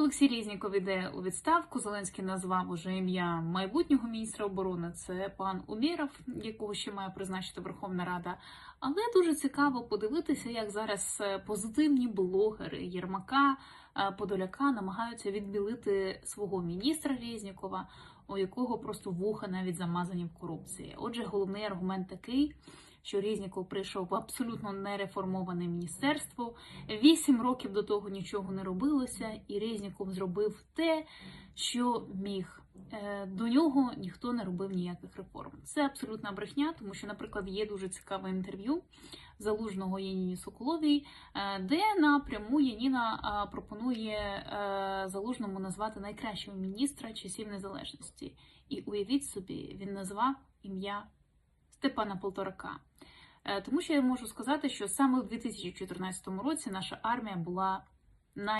Олексій Різніков іде у відставку. Зеленський назвав уже ім'я майбутнього міністра оборони. Це пан Умєров, якого ще має призначити Верховна Рада. Але дуже цікаво подивитися, як зараз е, позитивні блогери Єрмака е, Подоляка намагаються відбілити свого міністра Різнікова, у якого просто вуха навіть замазані в корупції. Отже, головний аргумент такий. Що Різніков прийшов в абсолютно нереформоване міністерство. Вісім років до того нічого не робилося, і Резніков зробив те, що міг. Е, До нього ніхто не робив ніяких реформ. Це абсолютна брехня, тому що, наприклад, є дуже цікаве інтерв'ю залужного Яніні Соколовій, е, де напряму Яніна е, пропонує залужному назвати найкращого міністра часів незалежності. І уявіть собі, він назвав ім'я Степана Полторака. Е, Тому що я можу сказати, що саме в 2014 році наша армія була